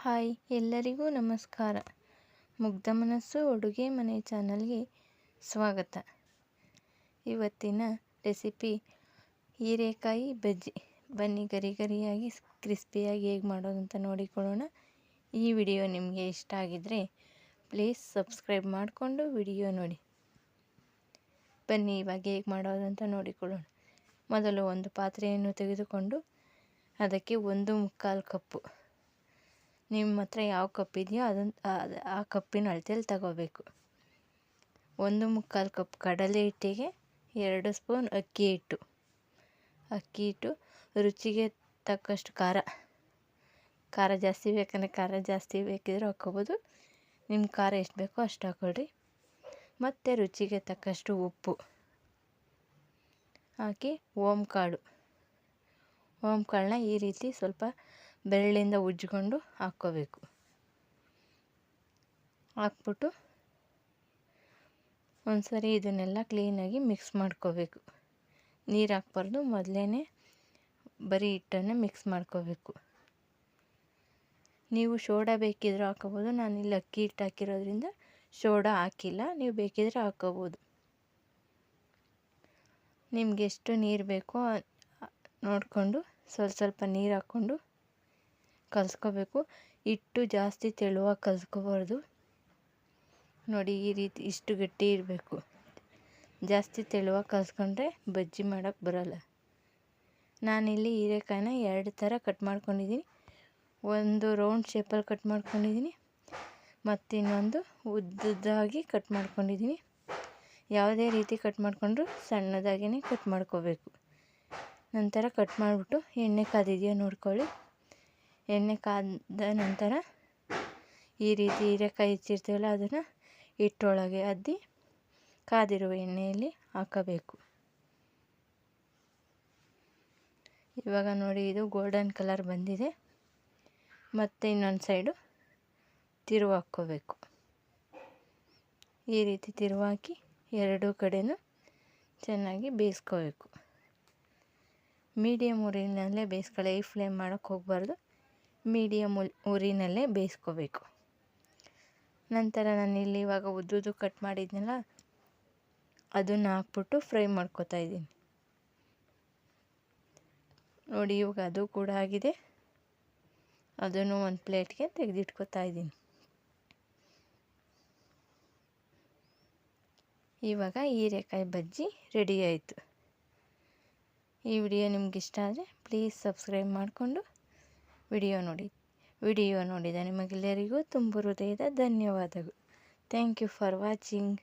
Hi, ಎಲ್ಲರಿಗೂ ನಮಸ್ಕಾರ. ಮುಗ್ಧ ಮನಸ್ಸು ಅಡುಗೆ ಮನೆ ಚಾನಲ್ಗೆ ಸ್ವಾಗತ. ಇವತ್ತಿನ ರೆಸಿಪಿ ಹೀರೆಕಾಯಿ ಬಜ್ಜಿ. ಬನ್ನಿ ಗರಿ ಗರಿಯಾಗಿ ಕ್ರಿಸ್ಪಿಯಾಗಿ ಹೇಗೆ ಮಾಡೋದು ಅಂತ ನೋಡಿಕೊಳ್ಳೋಣ. ಈ ವಿಡಿಯೋ ನಿಮಗೆ ಇಷ್ಟ ಆಗಿದ್ದರೆ ಪ್ಲೀಸ್ ಸಬ್ಸ್ಕ್ರೈಬ್ ಮಾಡಿಕೊಂಡು ವಿಡಿಯೋ ನೋಡಿ. ಬನ್ನಿ, ಇವಾಗ ಹೇಗೆ ಮಾಡೋದು ಅಂತ ನೋಡಿಕೊಳ್ಳೋಣ. ಮೊದಲು ಒಂದು ಪಾತ್ರೆಯನ್ನು ತೆಗೆದುಕೊಂಡು ಅದಕ್ಕೆ ಒಂದು ಮುಕ್ಕಾಲು ಕಪ್ಪು ನಿಮ್ಮ ಹತ್ರ ಯಾವ ಇದೆಯೋ ಅದನ್ನ ಆ ಕಪ್ಪಿನ ಅಳತೇಲಿ ತಗೋಬೇಕು. ಒಂದು ಮುಕ್ಕಾಲು ಕಪ್ ಕಡಲೆ ಹಿಟ್ಟಿಗೆ ಎರಡು ಸ್ಪೂನ್ ಅಕ್ಕಿ ಹಿಟ್ಟು. ಅಕ್ಕಿ ಹಿಟ್ಟು ರುಚಿಗೆ ತಕ್ಕಷ್ಟು ಖಾರ. ಖಾರ ಜಾಸ್ತಿ ಬೇಕಂದರೆ ಖಾರ ಜಾಸ್ತಿ ಬೇಕಿದ್ರೆ ಹಾಕ್ಕೋಬೋದು. ನಿಮ್ಮ ಖಾರ ಎಷ್ಟು ಬೇಕೋ ಅಷ್ಟು ಹಾಕ್ಕೊಳ್ರಿ. ಮತ್ತು ರುಚಿಗೆ ತಕ್ಕಷ್ಟು ಉಪ್ಪು. ಹಾಕಿ ಓಮ್ ಕಾಳು ಓಮ್ ಕಾಳನ್ನ ಈ ರೀತಿ ಸ್ವಲ್ಪ ಬೆರಳಿಂದ ಉಜ್ಜಿಕೊಂಡು ಹಾಕ್ಕೋಬೇಕು. ಹಾಕ್ಬಿಟ್ಟು ಒಂದು ಸರಿ ಇದನ್ನೆಲ್ಲ ಕ್ಲೀನಾಗಿ ಮಿಕ್ಸ್ ಮಾಡ್ಕೋಬೇಕು. ನೀರು ಹಾಕ್ಬಾರ್ದು ಮೊದಲೇ ಬರೀ ಹಿಟ್ಟನ್ನು ಮಿಕ್ಸ್ ಮಾಡ್ಕೋಬೇಕು. ನೀವು ಶೋಡಾ ಬೇಕಿದ್ರೆ ಹಾಕೋಬೋದು ಇಲ್ಲಿ ಅಕ್ಕಿ ಹಿಟ್ಟು ಹಾಕಿರೋದ್ರಿಂದ ಶೋಡಾ ಹಾಕಿಲ್ಲ, ನೀವು ಬೇಕಿದ್ರೆ ಹಾಕೋಬೋದು ನಿಮ್ಗೆ ಎಷ್ಟು ನೀರು ಬೇಕೋ ನೋಡಿಕೊಂಡು ಸ್ವಲ್ಪ ಸ್ವಲ್ಪ ನೀರು ಹಾಕ್ಕೊಂಡು ಕಲಿಸ್ಕೋಬೇಕು. ಹಿಟ್ಟು ಜಾಸ್ತಿ ತೆಳುವಾಗಿ ಕಲಸ್ಕೋಬಾರ್ದು. ನೋಡಿ ಈ ರೀತಿ ಇಷ್ಟು ಗಟ್ಟಿ ಇರಬೇಕು. ಜಾಸ್ತಿ ತೆಳುವಾಗಿ ಕಲಸ್ಕೊಂಡ್ರೆ ಬಜ್ಜಿ ಮಾಡೋಕ್ಕೆ ಬರೋಲ್ಲ. ನಾನಿಲ್ಲಿ ಹೀರೆಕಾಯಿನ ಎರಡು ಥರ ಕಟ್ ಮಾಡ್ಕೊಂಡಿದ್ದೀನಿ. ಒಂದು ರೌಂಡ್ ಶೇಪಲ್ಲಿ ಕಟ್ ಮಾಡ್ಕೊಂಡಿದ್ದೀನಿ. ಮತ್ತು ಇನ್ನೊಂದು ಉದ್ದುದ್ದಾಗಿ ಕಟ್ ಮಾಡ್ಕೊಂಡಿದ್ದೀನಿ. ಯಾವುದೇ ರೀತಿ ಕಟ್ ಮಾಡಿಕೊಂಡ್ರು ಸಣ್ಣದಾಗಿಯೇ ಕಟ್ ಮಾಡ್ಕೋಬೇಕು. ನಂತರ ಕಟ್ ಮಾಡಿಬಿಟ್ಟು ಎಣ್ಣೆ ಕಾದಿದೆಯೋ ನೋಡ್ಕೊಳ್ಳಿ. ಎಣ್ಣೆ ಕಾದ ನಂತರ ಈ ರೀತಿ ಹೀರೆಕಾಯಿ ಹೆಚ್ಚಿರ್ತೀವಲ್ಲ, ಅದನ್ನು ಹಿಟ್ಟೊಳಗೆ ಅದ್ದಿ ಕಾದಿರುವ ಎಣ್ಣೆಯಲ್ಲಿ ಹಾಕಬೇಕು. ಇವಾಗ ನೋಡಿ, ಇದು ಗೋಲ್ಡನ್ ಕಲರ್ ಬಂದಿದೆ. ಮತ್ತು ಇನ್ನೊಂದು ಸೈಡು ತಿರುವು ಹಾಕ್ಕೋಬೇಕು. ಈ ರೀತಿ ತಿರುವು ಹಾಕಿ ಎರಡೂ ಕಡೆಯೂ ಚೆನ್ನಾಗಿ ಬೇಯಿಸ್ಕೋಬೇಕು. ಮೀಡಿಯಮ್ ಊರಿನಲ್ಲೇ ಬೇಯಿಸ್ಕೊಳ್ಳಿ. ಫ್ಲೇಮ್ ಮಾಡೋಕ್ಕೆ ಹೋಗಬಾರ್ದು. ಮೀಡಿಯಮ್ ಉರಿನಲ್ಲೇ ಬೇಯಿಸ್ಕೋಬೇಕು. ನಂತರ ನಾನಿಲ್ಲಿ ಇವಾಗ ಉದ್ದುದ್ದು ಕಟ್ ಮಾಡಿದ್ನಲ್ಲ, ಅದನ್ನು ಹಾಕ್ಬಿಟ್ಟು ಫ್ರೈ ಮಾಡ್ಕೊತಾ ಇದ್ದೀನಿ. ನೋಡಿ, ಇವಾಗ ಅದು ಕೂಡ ಆಗಿದೆ. ಅದನ್ನು ಒಂದು ಪ್ಲೇಟ್ಗೆ ತೆಗೆದಿಟ್ಕೋತಾ ಇದ್ದೀನಿ. ಇವಾಗ ಹೀರೆಕಾಯಿ ಬಜ್ಜಿ ರೆಡಿ ಆಯಿತು. ಈ ವಿಡಿಯೋ ನಿಮ್ಗೆ ಇಷ್ಟ ಆದರೆ ಪ್ಲೀಸ್ ಸಬ್ಸ್ಕ್ರೈಬ್ ಮಾಡಿಕೊಂಡು ವಿಡಿಯೋ ನೋಡಿ ವಿಡಿಯೋ ನೋಡಿದ ನಿಮಗೆಲ್ಲರಿಗೂ ತುಂಬ ಹೃದಯದ ಧನ್ಯವಾದಗಳು. Thank you for watching